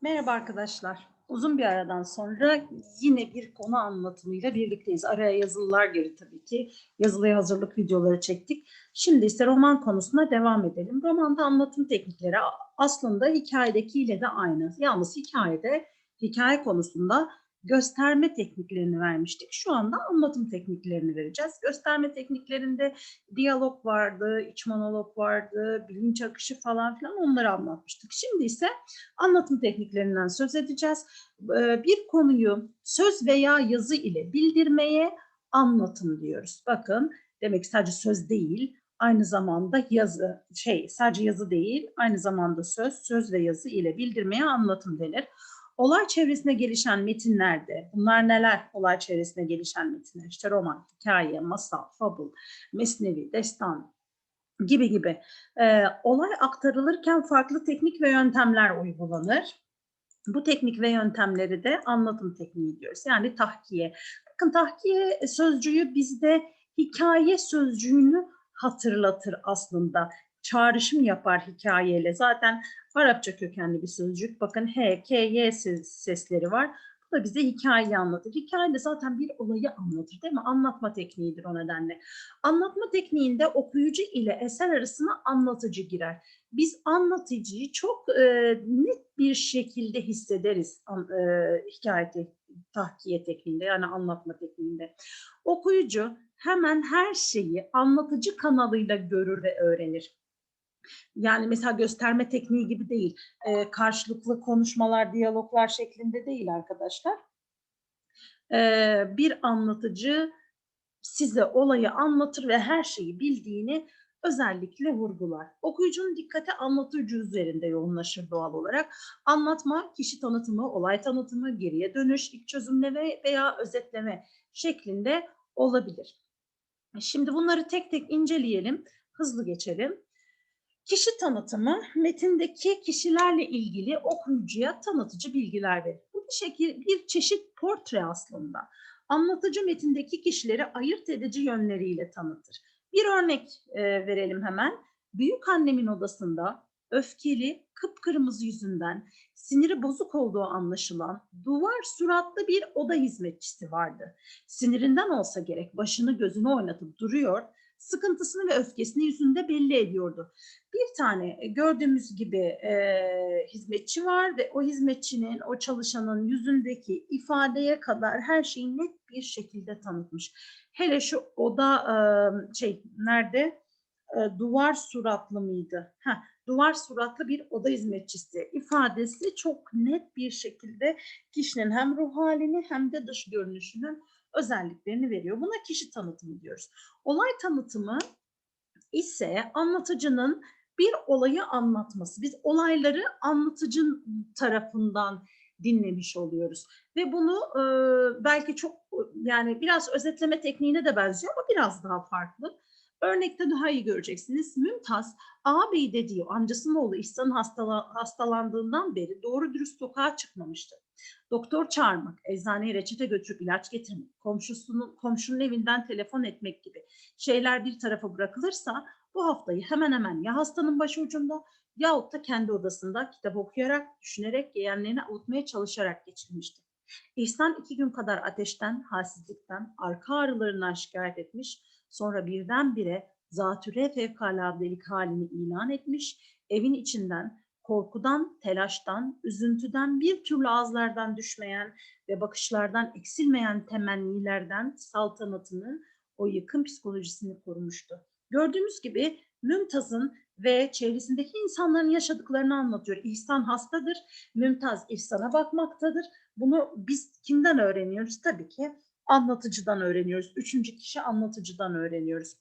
Merhaba arkadaşlar. Uzun bir aradan sonra yine bir konu anlatımıyla birlikteyiz. Araya yazılılar girdi tabii ki. Yazılıya hazırlık videoları çektik. Şimdi ise roman konusuna devam edelim. Romanda anlatım teknikleri aslında hikayedekiyle de aynı. Yalnız hikayede, hikaye konusunda gösterme tekniklerini vermiştik. Şu anda anlatım tekniklerini vereceğiz. Gösterme tekniklerinde diyalog vardı, iç monolog vardı, bilinç akışı falan filan onları anlatmıştık. Şimdi ise anlatım tekniklerinden söz edeceğiz. Ee, Bir konuyu söz veya yazı ile bildirmeye anlatım diyoruz. Bakın demek ki sadece söz değil, aynı zamanda yazı, şey sadece yazı değil, aynı zamanda söz, söz ve yazı ile bildirmeye anlatım denir. Olay çevresine gelişen metinlerde, bunlar neler olay çevresine gelişen metinler? İşte roman, hikaye, masal, fabul, mesnevi, destan gibi gibi. Ee, olay aktarılırken farklı teknik ve yöntemler uygulanır. Bu teknik ve yöntemleri de anlatım tekniği diyoruz. Yani tahkiye. Bakın tahkiye sözcüğü bizde hikaye sözcüğünü hatırlatır aslında. Çağrışım yapar hikayeyle. Zaten Arapça kökenli bir sözcük. Bakın H, K, Y ses- sesleri var. Bu da bize hikayeyi anlatır. Hikaye de zaten bir olayı anlatır değil mi? Anlatma tekniğidir o nedenle. Anlatma tekniğinde okuyucu ile eser arasına anlatıcı girer. Biz anlatıcıyı çok e, net bir şekilde hissederiz an- e, hikaye te- tahkiye tekniğinde yani anlatma tekniğinde. Okuyucu hemen her şeyi anlatıcı kanalıyla görür ve öğrenir. Yani mesela gösterme tekniği gibi değil. Ee, karşılıklı konuşmalar, diyaloglar şeklinde değil arkadaşlar. Ee, bir anlatıcı size olayı anlatır ve her şeyi bildiğini özellikle vurgular. Okuyucunun dikkati anlatıcı üzerinde yoğunlaşır doğal olarak. Anlatma, kişi tanıtımı, olay tanıtımı, geriye dönüş, ilk çözümleme veya özetleme şeklinde olabilir. Şimdi bunları tek tek inceleyelim, hızlı geçelim. Kişi tanıtımı metindeki kişilerle ilgili okuyucuya tanıtıcı bilgiler verir. Bu bir şekil bir çeşit portre aslında. Anlatıcı metindeki kişileri ayırt edici yönleriyle tanıtır. Bir örnek e, verelim hemen. Büyük annemin odasında öfkeli, kıpkırmızı yüzünden siniri bozuk olduğu anlaşılan duvar suratlı bir oda hizmetçisi vardı. Sinirinden olsa gerek başını gözünü oynatıp duruyor, sıkıntısını ve öfkesini yüzünde belli ediyordu. Bir tane e, gördüğümüz gibi e, hizmetçi var ve o hizmetçinin, o çalışanın yüzündeki ifadeye kadar her şeyi net bir şekilde tanıtmış. Hele şu oda e, şey nerede? E, duvar suratlı mıydı? Heh, duvar suratlı bir oda hizmetçisi ifadesi çok net bir şekilde kişinin hem ruh halini hem de dış görünüşünün özelliklerini veriyor. Buna kişi tanıtımı diyoruz. Olay tanıtımı ise anlatıcının bir olayı anlatması. Biz olayları anlatıcı tarafından dinlemiş oluyoruz. Ve bunu e, belki çok yani biraz özetleme tekniğine de benziyor ama biraz daha farklı. Örnekte daha iyi göreceksiniz. Mümtaz, ağabeyi dediği amcasının oğlu hastala, hastalandığından beri doğru dürüst sokağa çıkmamıştı. Doktor çağırmak, eczaneye reçete götürüp ilaç getirmek, komşusunun, komşunun evinden telefon etmek gibi şeyler bir tarafa bırakılırsa bu haftayı hemen hemen ya hastanın başı ucunda yahut da kendi odasında kitap okuyarak, düşünerek, yeğenlerini avutmaya çalışarak geçirmişti. İhsan iki gün kadar ateşten, halsizlikten, arka ağrılarından şikayet etmiş, sonra birdenbire zatüre fevkaladelik halini ilan etmiş, evin içinden korkudan, telaştan, üzüntüden, bir türlü ağızlardan düşmeyen ve bakışlardan eksilmeyen temennilerden saltanatını, o yakın psikolojisini korumuştu. Gördüğümüz gibi Mümtaz'ın ve çevresindeki insanların yaşadıklarını anlatıyor. İhsan hastadır, Mümtaz İhsan'a bakmaktadır. Bunu biz kimden öğreniyoruz? Tabii ki anlatıcıdan öğreniyoruz. Üçüncü kişi anlatıcıdan öğreniyoruz.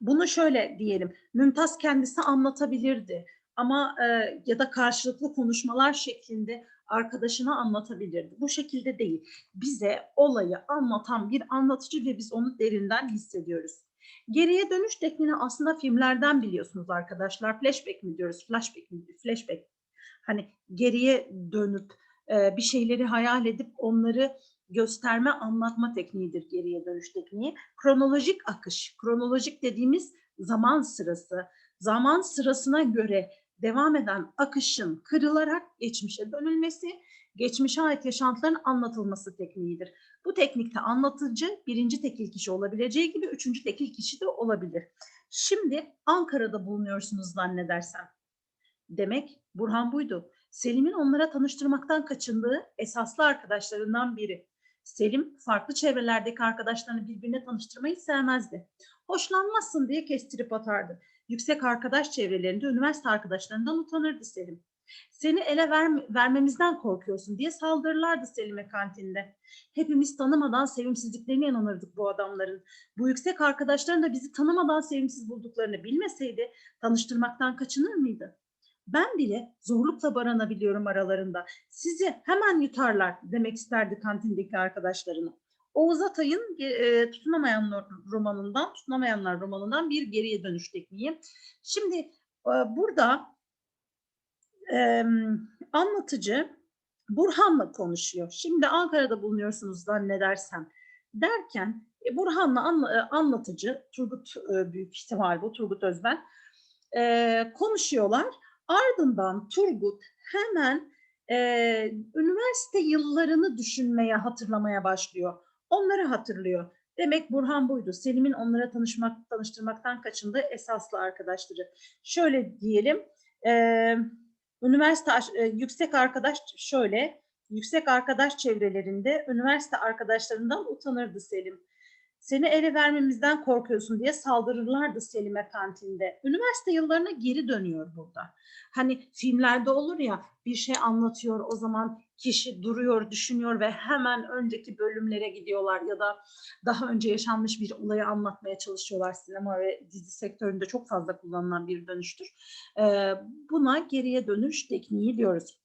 Bunu şöyle diyelim, Mümtaz kendisi anlatabilirdi ama e, ya da karşılıklı konuşmalar şeklinde arkadaşına anlatabilirdi. Bu şekilde değil. Bize olayı anlatan bir anlatıcı ve biz onu derinden hissediyoruz. Geriye dönüş tekniğini aslında filmlerden biliyorsunuz arkadaşlar. Flashback mi diyoruz? Flashback mi? Flashback. Hani geriye dönüp e, bir şeyleri hayal edip onları gösterme, anlatma tekniğidir geriye dönüş tekniği. Kronolojik akış, kronolojik dediğimiz zaman sırası, zaman sırasına göre devam eden akışın kırılarak geçmişe dönülmesi, geçmişe ait yaşantıların anlatılması tekniğidir. Bu teknikte anlatıcı birinci tekil kişi olabileceği gibi üçüncü tekil kişi de olabilir. Şimdi Ankara'da bulunuyorsunuz zannedersem. Demek Burhan buydu. Selim'in onlara tanıştırmaktan kaçındığı esaslı arkadaşlarından biri. Selim farklı çevrelerdeki arkadaşlarını birbirine tanıştırmayı sevmezdi. Hoşlanmazsın diye kestirip atardı. Yüksek arkadaş çevrelerinde üniversite arkadaşlarından utanırdı Selim. Seni ele ver, vermemizden korkuyorsun diye saldırırlardı Selim'e kantinde. Hepimiz tanımadan sevimsizliklerine inanırdık bu adamların. Bu yüksek arkadaşların da bizi tanımadan sevimsiz bulduklarını bilmeseydi tanıştırmaktan kaçınır mıydı? Ben bile zorlukla barınabiliyorum aralarında. Sizi hemen yutarlar demek isterdi kantindeki arkadaşlarına. Oğuz Atay'ın e, Tutunamayan romanından, Tutunamayanlar romanından bir geriye dönüş tekniği. Şimdi e, burada e, anlatıcı Burhan'la konuşuyor. Şimdi Ankara'da bulunuyorsunuz zannedersem derken e, Burhan'la anla, e, anlatıcı Turgut e, büyük ihtimal bu Turgut Özben e, konuşuyorlar. Ardından Turgut hemen e, üniversite yıllarını düşünmeye, hatırlamaya başlıyor. Onları hatırlıyor. Demek Burhan buydu. Selim'in onlara tanışmak, tanıştırmaktan kaçındığı esaslı arkadaşları. Şöyle diyelim, e, üniversite e, yüksek arkadaş şöyle, yüksek arkadaş çevrelerinde üniversite arkadaşlarından utanırdı Selim. Seni ele vermemizden korkuyorsun diye saldırırlardı Selim'e kantinde. Üniversite yıllarına geri dönüyor burada. Hani filmlerde olur ya bir şey anlatıyor o zaman kişi duruyor, düşünüyor ve hemen önceki bölümlere gidiyorlar ya da daha önce yaşanmış bir olayı anlatmaya çalışıyorlar. Sinema ve dizi sektöründe çok fazla kullanılan bir dönüştür. Ee, buna geriye dönüş tekniği diyoruz.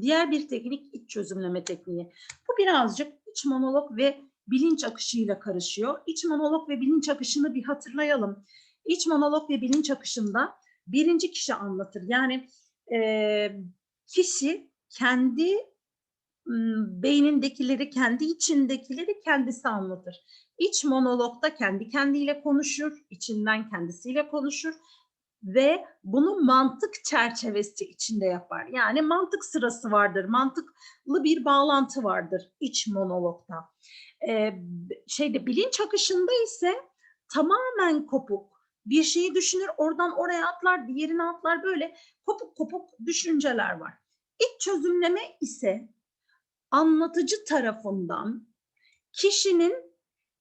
Diğer bir teknik iç çözümleme tekniği. Bu birazcık iç monolog ve bilinç akışıyla karışıyor. İç monolog ve bilinç akışını bir hatırlayalım. İç monolog ve bilinç akışında birinci kişi anlatır. Yani e, kişi kendi beynindekileri, kendi içindekileri kendisi anlatır. İç monologda kendi kendiyle konuşur, içinden kendisiyle konuşur ve bunu mantık çerçevesi içinde yapar. Yani mantık sırası vardır, mantıklı bir bağlantı vardır iç monologda. Ee, şeyde bilinç akışında ise tamamen kopuk bir şeyi düşünür, oradan oraya atlar, diğerine atlar böyle kopuk kopuk düşünceler var. İç çözümleme ise anlatıcı tarafından kişinin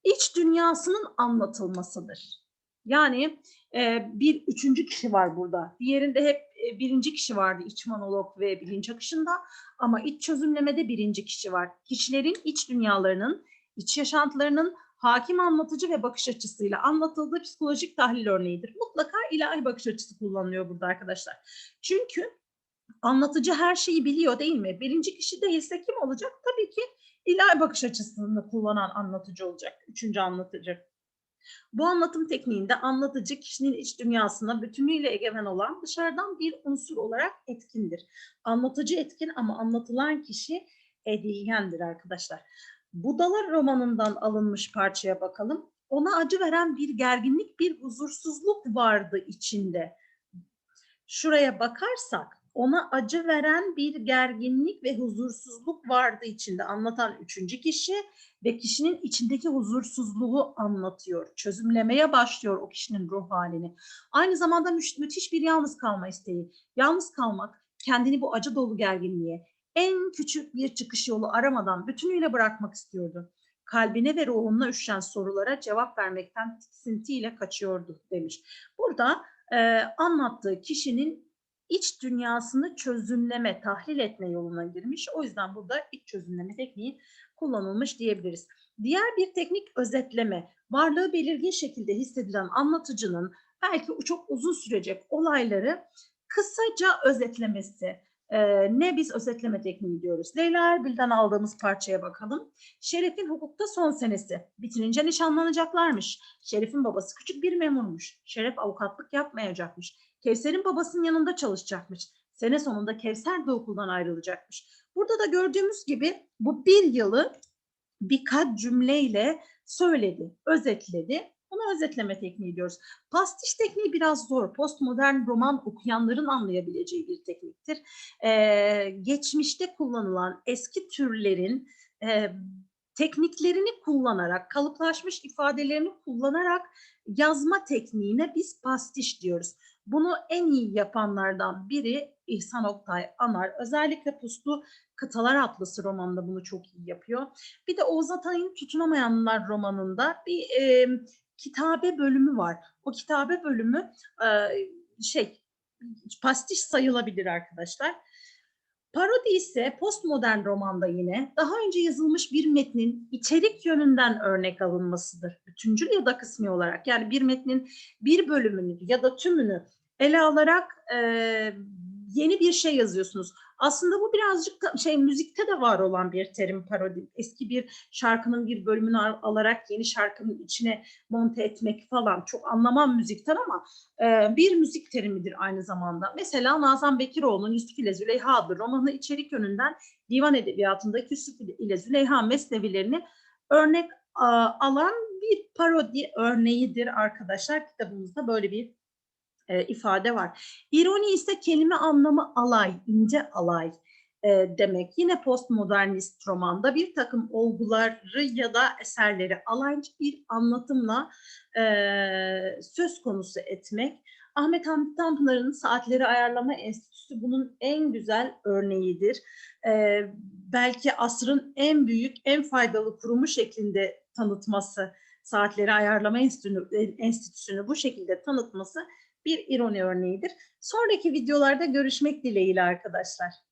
iç dünyasının anlatılmasıdır. Yani e, bir üçüncü kişi var burada. Diğerinde hep e, birinci kişi vardı iç monolog ve bilinç akışında ama iç çözümlemede birinci kişi var. Kişilerin iç dünyalarının, iç yaşantılarının hakim anlatıcı ve bakış açısıyla anlatıldığı psikolojik tahlil örneğidir. Mutlaka ilahi bakış açısı kullanılıyor burada arkadaşlar. Çünkü anlatıcı her şeyi biliyor değil mi? Birinci kişi değilse kim olacak? Tabii ki ilahi bakış açısını kullanan anlatıcı olacak. Üçüncü anlatıcı. Bu anlatım tekniğinde anlatıcı kişinin iç dünyasına bütünüyle egemen olan dışarıdan bir unsur olarak etkindir. Anlatıcı etkin ama anlatılan kişi edilgendir arkadaşlar. Budalar romanından alınmış parçaya bakalım. Ona acı veren bir gerginlik, bir huzursuzluk vardı içinde. Şuraya bakarsak ona acı veren bir gerginlik ve huzursuzluk vardı içinde anlatan üçüncü kişi ve kişinin içindeki huzursuzluğu anlatıyor. Çözümlemeye başlıyor o kişinin ruh halini. Aynı zamanda mü müthiş bir yalnız kalma isteği. Yalnız kalmak kendini bu acı dolu gerginliğe en küçük bir çıkış yolu aramadan bütünüyle bırakmak istiyordu. Kalbine ve ruhuna üşen sorulara cevap vermekten tiksintiyle kaçıyordu demiş. Burada e, anlattığı kişinin iç dünyasını çözümleme, tahlil etme yoluna girmiş. O yüzden burada iç çözümleme tekniği kullanılmış diyebiliriz. Diğer bir teknik özetleme. Varlığı belirgin şekilde hissedilen anlatıcının belki çok uzun sürecek olayları kısaca özetlemesi. Ee, ne biz özetleme tekniği diyoruz. Leyla Erbil'den aldığımız parçaya bakalım. Şeref'in hukukta son senesi. Bitirince nişanlanacaklarmış. Şeref'in babası küçük bir memurmuş. Şeref avukatlık yapmayacakmış. Kevser'in babasının yanında çalışacakmış. Sene sonunda Kevser de okuldan ayrılacakmış. Burada da gördüğümüz gibi bu bir yılı birkaç cümleyle söyledi, özetledi. Buna özetleme tekniği diyoruz. Pastiş tekniği biraz zor. Postmodern roman okuyanların anlayabileceği bir tekniktir. Ee, geçmişte kullanılan eski türlerin e, tekniklerini kullanarak, kalıplaşmış ifadelerini kullanarak yazma tekniğine biz pastiş diyoruz. Bunu en iyi yapanlardan biri İhsan Oktay Anar. Özellikle Puslu Kıtalar Atlısı romanında bunu çok iyi yapıyor. Bir de Oğuz Atay'ın Tutunamayanlar romanında bir e, kitabe bölümü var. O kitabe bölümü e, şey pastiş sayılabilir arkadaşlar. Parodi ise postmodern romanda yine daha önce yazılmış bir metnin içerik yönünden örnek alınmasıdır. Bütüncül ya da kısmi olarak yani bir metnin bir bölümünü ya da tümünü ele alarak e, yeni bir şey yazıyorsunuz. Aslında bu birazcık da şey müzikte de var olan bir terim parodi. Eski bir şarkının bir bölümünü al- alarak yeni şarkının içine monte etmek falan. Çok anlamam müzikten ama e, bir müzik terimidir aynı zamanda. Mesela Nazan Bekiroğlu'nun Yusuf ile Züleyha romanı içerik yönünden divan edebiyatındaki Yusuf ile Züleyha mesnevilerini örnek a, alan bir parodi örneğidir arkadaşlar. Kitabımızda böyle bir e, ifade var. İroni ise kelime anlamı alay, ince alay e, demek. Yine postmodernist romanda bir takım olguları ya da eserleri alaycı bir anlatımla e, söz konusu etmek. Ahmet Hamdi Tanpınar'ın Saatleri Ayarlama Enstitüsü bunun en güzel örneğidir. E, belki asrın en büyük, en faydalı kurumu şeklinde tanıtması, Saatleri Ayarlama Enstitüsü'nü, Enstitüsü'nü bu şekilde tanıtması bir ironi örneğidir. Sonraki videolarda görüşmek dileğiyle arkadaşlar.